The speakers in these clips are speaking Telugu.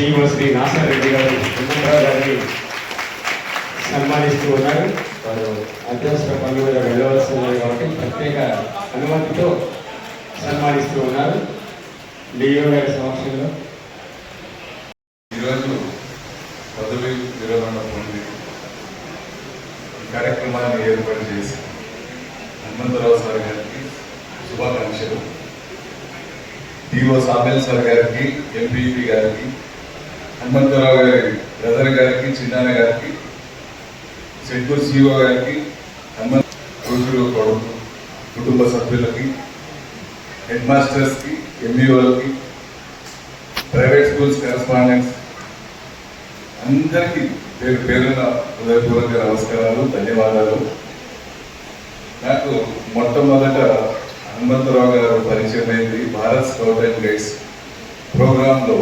శ్రీమతి శ్రీ నాసర్ రెడ్డి గారు గారిని సన్మానిస్తూ ఉన్నారు. వారు అత్యవసర పనులు మీద వెళ్ళవలసి ఉన్నారు కాబట్టి ప్రత్యేక అనుమతితో సన్మానిస్తూ ఉన్నారు. డిఓ గారి సమక్షంలో. ఈరోజు పదవి విరమణ పొంది కార్యక్రమాన్ని ఏర్పాటు చేసి హనుమంతరావు సార్ గారికి శుభాకాంక్షలు. డిఓ సాబెల్ సార్ గారికి ఎంపీపీ గారికి హనుమంతరావు గారి బ్రదర్ గారికి చిన్నాన్న గారికి సెంటూర్ సిఓ గారికి హనుమంత్ కూతురు కొడుకు కుటుంబ సభ్యులకి హెడ్ మాస్టర్స్కి ఎంఈఓలకి ప్రైవేట్ స్కూల్స్ కరస్పాండెంట్స్ అందరికీ పేరు పేరున హృదయపూర్వక నమస్కారాలు ధన్యవాదాలు. నాకు మొట్టమొదట హనుమంతరావు గారు పరిచయం అయింది భారత్ స్కౌట్ అండ్ గైడ్స్ ప్రోగ్రాంలో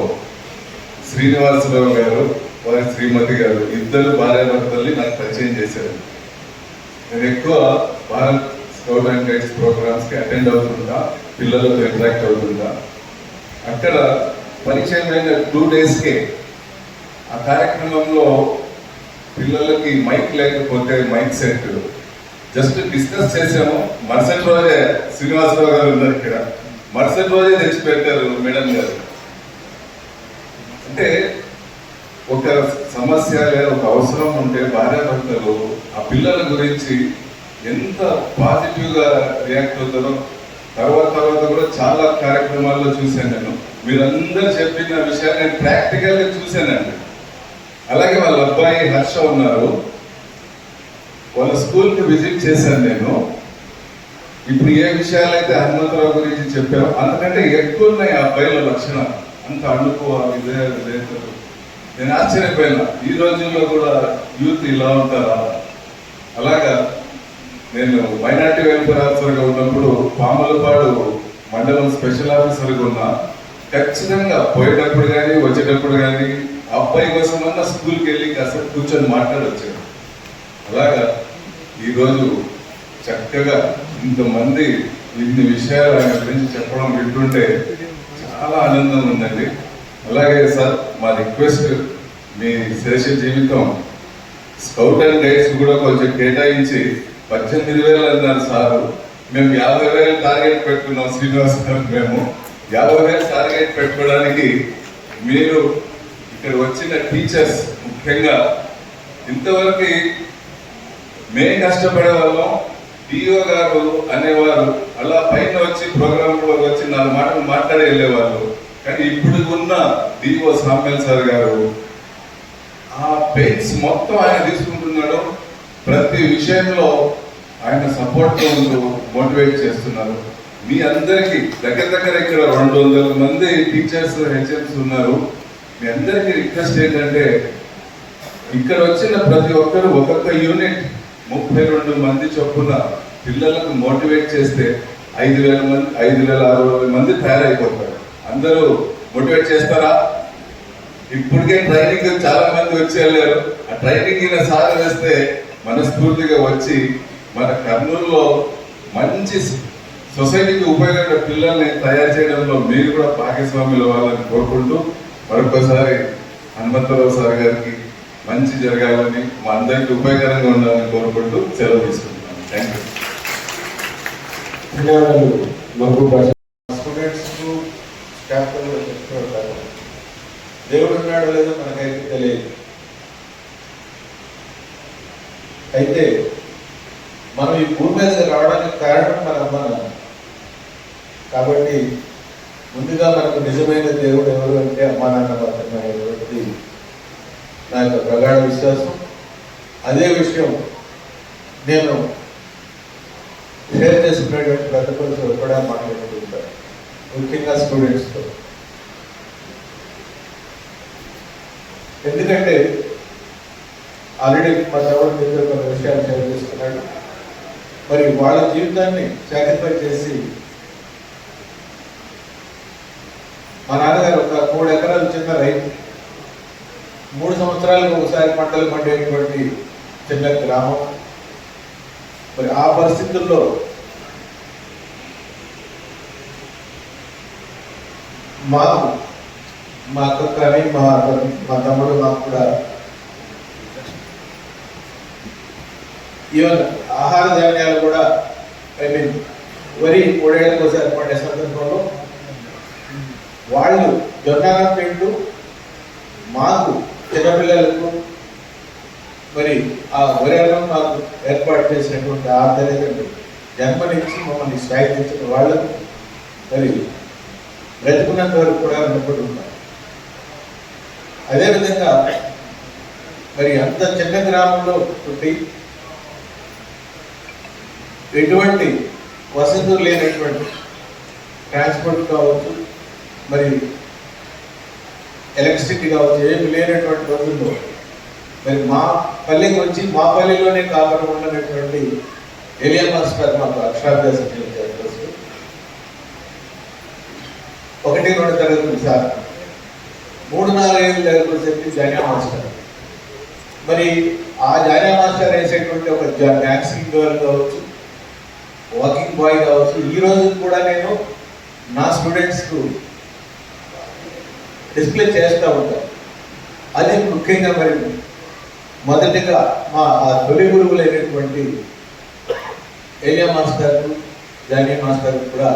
శ్రీనివాసరావు గారు వారి శ్రీమతి గారు ఇద్దరు భార్యాభర్తల్ని నాకు పరిచయం చేశారు. నేను ఎక్కువ భారత్ స్కౌట్ అండ్ గైడ్స్ ప్రోగ్రామ్స్కి అటెండ్ అవుతుంటా పిల్లలతో ఇంటరాక్ట్ అవుతుంటా. అక్కడ పరిచయం అయిన టూ డేస్కే ఆ కార్యక్రమంలో పిల్లలకి మైక్ లేకపోతే మైక్ సెట్ జస్ట్ డిస్కస్ చేసాము మరుసటి రోజే శ్రీనివాసరావు గారు ఉన్నారు ఇక్కడ. మరుసటి రోజే తెచ్చిపెట్టారు మేడం గారు. అంటే ఒక సమస్య లేదా ఒక అవసరం ఉంటే భార్యాభర్తలు ఆ పిల్లల గురించి ఎంత పాజిటివ్గా రియాక్ట్ అవుతారో తర్వాత తర్వాత కూడా చాలా కార్యక్రమాల్లో చూశాను నేను. మీరందరూ చెప్పిన విషయాన్ని నేను ప్రాక్టికల్గా చూశానండి. అలాగే వాళ్ళ అబ్బాయి హర్ష ఉన్నారు. వాళ్ళ స్కూల్కి విజిట్ చేశాను నేను. ఇప్పుడు ఏ విషయాలైతే హనుమంతరావు గురించి చెప్పారో అంతకంటే ఎక్కువ ఉన్నాయి ఆ అబ్బాయిల లక్షణాలు. అంత అనుకోవాలి లేదు లేదు. నేను ఆశ్చర్యపోయినా. ఈ రోజుల్లో కూడా యూత్ ఇలా ఉంటారా? అలాగా. నేను మైనార్టీ వెల్ఫేర్ ఆఫీసర్గా ఉన్నప్పుడు పాములపాడు మండలం స్పెషల్ ఆఫీసర్గా ఉన్నా ఖచ్చితంగా పోయేటప్పుడు కానీ వచ్చేటప్పుడు కానీ అబ్బాయి కోసం అన్న స్కూల్కి వెళ్ళి కాసేపు కూర్చొని మాట్లాడొచ్చాను అలాగా. ఈరోజు చక్కగా ఇంతమంది ఇన్ని విషయాలు ఆయన గురించి చెప్పడం వింటుంటే చాలా ఆనందం ఉందండి. అలాగే సార్ మా రిక్వెస్ట్ మీ శేష జీవితం స్కౌట్ అండ్ గైడ్స్ కూడా కొంచెం కేటాయించి పద్దెనిమిది వేలు అన్నారు సారు. మేము యాభై వేలు టార్గెట్ పెట్టుకున్నాం శ్రీనివాస్ గారు మేము యాభై వేలు టార్గెట్ పెట్టుకోవడానికి మీరు ఇక్కడ వచ్చిన టీచర్స్ ముఖ్యంగా ఇంతవరకు మేము కష్టపడే వాళ్ళం డిఓ గారు అనేవారు అలా పైన వచ్చి ప్రోగ్రామ్ వచ్చి నాలుగు మాటలు మాట్లాడి వెళ్ళేవాళ్ళు. కానీ ఇప్పుడు ఉన్న డిఓ సామ్యల్ సార్ గారు ఆ పెయిన్స్ మొత్తం ఆయన తీసుకుంటున్నాడు. ప్రతి విషయంలో ఆయన సపోర్ట్ ఉంటూ మోటివేట్ చేస్తున్నారు. మీ అందరికీ దగ్గర దగ్గర ఇక్కడ రెండు వందల మంది టీచర్స్ హెచ్ఎంస్ ఉన్నారు. మీ అందరికీ రిక్వెస్ట్ ఏంటంటే ఇక్కడ వచ్చిన ప్రతి ఒక్కరు ఒక్కొక్క యూనిట్ ముప్పై రెండు మంది చొప్పున పిల్లలకు మోటివేట్ చేస్తే ఐదు వేల మంది ఐదు వేల ఆరు వేల మంది తయారైపోతారు. అందరూ మోటివేట్ చేస్తారా? ఇప్పటికే ట్రైనింగ్ చాలా మంది వచ్చి వెళ్ళారు ఆ ట్రైనింగ్ సార్ వేస్తే మనస్ఫూర్తిగా వచ్చి మన కర్నూలులో మంచి సొసైటీకి ఉపయోగపడే పిల్లల్ని తయారు చేయడంలో మీరు కూడా భాగస్వాములు అవ్వాలని కోరుకుంటూ మరొకసారి హనుమంతరావు సార్ గారికి మంచి జరగాలని మా అందరికీ ఉపయోగకరంగా ఉండాలని కోరుకుంటూ సెలవు తీసుకుంటున్నాను. థ్యాంక్ యూ ధన్యవాదాలు. మహబూబ్ స్టూడెంట్స్ స్టాఫ్ కూడా దేవుడు ఉన్నాడో లేదో మనకైతే తెలియదు. అయితే మనం ఈ భూమి మీద రావడానికి కారణం మన అమ్మ కాబట్టి ముందుగా మనకు నిజమైన దేవుడు ఎవరు అంటే అమ్మా నాన్న మాత్రమే. అనేటువంటి నా యొక్క ప్రగాఢ విశ్వాసం. అదే విషయం నేను షేర్ చేసుకునేటువంటి పెద్ద కొలతో కూడా మాట్లాడుతూ ముఖ్యంగా స్టూడెంట్స్తో. ఎందుకంటే ఆల్రెడీ మా తమ్ముడు మీతో కొన్ని విషయాలు షేర్ చేసుకున్నాడు. మరి వాళ్ళ జీవితాన్ని సాక్రిఫై చేసి మా నాన్నగారు ఒక మూడు ఎకరాలు చిన్న రైతు. మూడు సంవత్సరాలకు ఒకసారి పంటలు పండేటువంటి చిన్న గ్రామం. మరి ఆ పరిస్థితుల్లో మాకు మా అక్క కానీ మా మా తమ్ముడు మాకు కూడా ఈవెన్ ఆహార ధాన్యాలు కూడా ఐ మీన్ వరి మూడేళ్ళకి ఒకసారి పండే సందర్భంలో వాళ్ళు జొన్న పిండు మాకు చిన్నపిల్లలకు మరి ఆ వరేలో మాకు ఏర్పాటు చేసినటువంటి ఆ తల్లిదండ్రులు జన్మనిచ్చి మమ్మల్ని స్వాగతించిన వాళ్ళకు మరి బ్రతుకున్నంత వరకు కూడా రుణపడి ఉన్నారు అదేవిధంగా మరి అంత చిన్న గ్రామంలో పుట్టి ఎటువంటి వసతులు లేనటువంటి ట్రాన్స్పోర్ట్ కావచ్చు మరి ఎలక్ట్రిసిటీ కావచ్చు ఏమి లేనటువంటి రోజుల్లో మరి మా పల్లెకి వచ్చి మా పల్లెలోనే కాకుండా ఉన్నటువంటి ఎలియా మాస్టర్ మాకు అక్షరాభ్యాసం చేశారు ఒకటి రెండు తరగతులు సార్. మూడు నాలుగైదు తరగతులు చెప్పి జానియా మాస్టర్. మరి ఆ జానియా మాస్టర్ వేసేటువంటి ఒక డాన్సింగ్ గర్ల్ కావచ్చు వాకింగ్ బాయ్ కావచ్చు ఈ రోజు కూడా నేను నా స్టూడెంట్స్కు డిస్ప్లే చేస్తూ ఉంటారు. అది ముఖ్యంగా మరి మొదటిగా మా ఆ తొలి గురువులైనటువంటి ఏలియా మాస్టర్ జానీ మాస్టర్ కూడా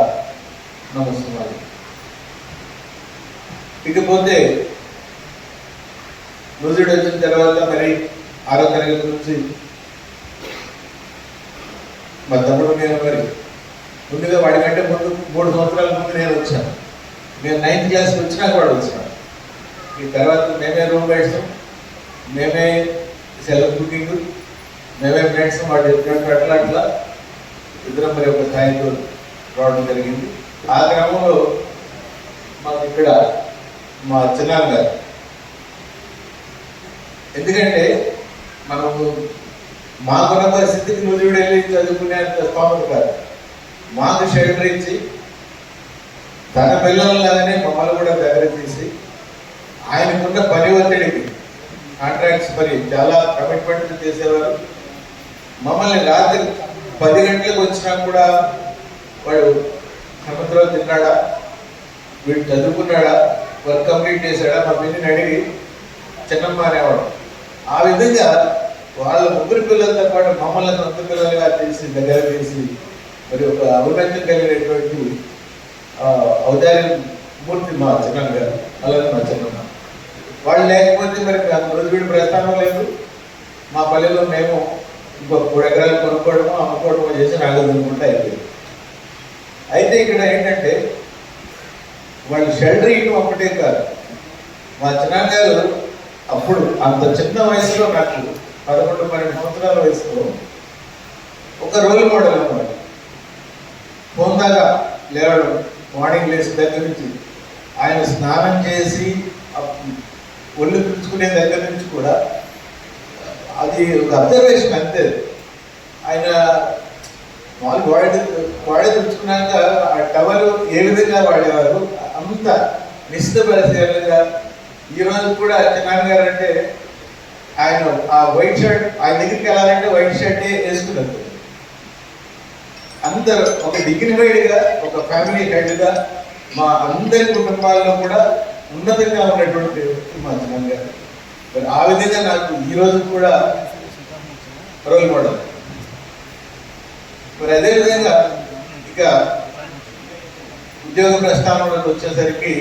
నమస్కారం ఇకపోతే నుజుడు వచ్చిన తర్వాత మరి ఆరో తరగతి నుంచి మా తమ్ముడు నేను మరి ముందుగా వాడికంటే ముందు మూడు సంవత్సరాల ముందు నేను వచ్చాను. నేను నైన్త్ క్లాస్కి వచ్చినాక వాడు వచ్చాను. ఈ తర్వాత మేమే రూమ్ మేట్స్ మేమే సెల్ఫ్ కుకింగ్ మేమే ఫ్రెండ్స్ వాడు చెప్పినట్టు అట్లా అట్లా ఇద్దరం మరి ఒక స్థాయితో రావడం జరిగింది. ఆ క్రమంలో మాకు ఇక్కడ మా చిన్నాన్న గారు. ఎందుకంటే మనము మాకున్న పరిస్థితికి నువ్వు వెళ్ళి చదువుకునేంత స్తోమత కాదు. మాకు షెల్టర్ ఇచ్చి తన పిల్లలలాగానే మమ్మల్ని కూడా దగ్గర తీసి ఆయనకున్న పని ఒత్తిడికి కాంట్రాక్ట్స్ మరి చాలా కమిట్మెంట్ చేసేవారు. మమ్మల్ని రాత్రి పది గంటలకు వచ్చినా కూడా వాడు సముద్రం తిన్నాడా? వీడు చదువుకున్నాడా? వర్క్ కంప్లీట్ చేశాడా? మా పిల్లని అడిగి చిన్నమ్మ అనేవాడు. ఆ విధంగా వాళ్ళ ముగ్గురు పిల్లలతో పాటు మమ్మల్ని సొంత పిల్లలుగా తెలిసి దగ్గర చేసి మరి ఒక ఔన్నత్యం కలిగినటువంటి ఆ, ఔదార్య మూర్తి మా చిన్న గారు అలాగే మా చిన్నమ్మ. వాళ్ళు లేకపోతే మరి నాకు ప్రస్థానం లేదు. మా పల్లెలో మేము ఇంకో మూడు ఎకరాలు కొనుక్కోవడము అమ్ముకోవడము చేసి నాలుగు అనుకుంటా అయిపోయింది. అయితే ఇక్కడ ఏంటంటే వాళ్ళు షెల్టర్ ఇవ్వడం ఒకటే కాదు. మా చిన్నగారు అప్పుడు అంత చిన్న వయసులో నాకు పదకొండు పన్నెండు సంవత్సరాల వయసులో ఒక రోల్ మోడల్ అనమాట ఫోన్ దాకా లేవడం మార్నింగ్ లేచిన దగ్గర నుంచి ఆయన స్నానం చేసి ఒళ్ళు తుడుచుకునే దగ్గర నుంచి కూడా అది ఒక అబ్జర్వేషన్ అంతే. ఆయన మామూలు వాడి వాడి తెచ్చుకున్నాక ఆ టవల్ ఏ విధంగా వాడేవారు? అంత నిశ్చితపరిచేలాగా ఈ రోజు కూడా చిన్నాన్న గారు అంటే ఆయన ఆ వైట్ షర్ట్ ఆయన దగ్గరికి వెళ్ళాలంటే వైట్ షర్టే వేసుకున్నారు. అంత ఒక డిగ్నిఫైడ్గా ఒక ఫ్యామిలీ హెడ్గా మా అందరి కుటుంబాల్లో కూడా ఉన్నతంగా ఉన్నటువంటి వ్యక్తి మా చిన్న గారు. మరి ఆ విధంగా నాకు ఈ రోజు కూడా రోల్ మోడల్. మరి అదేవిధంగా ఇక ఉద్యోగ ప్రస్థానంలోకి వచ్చేసరికి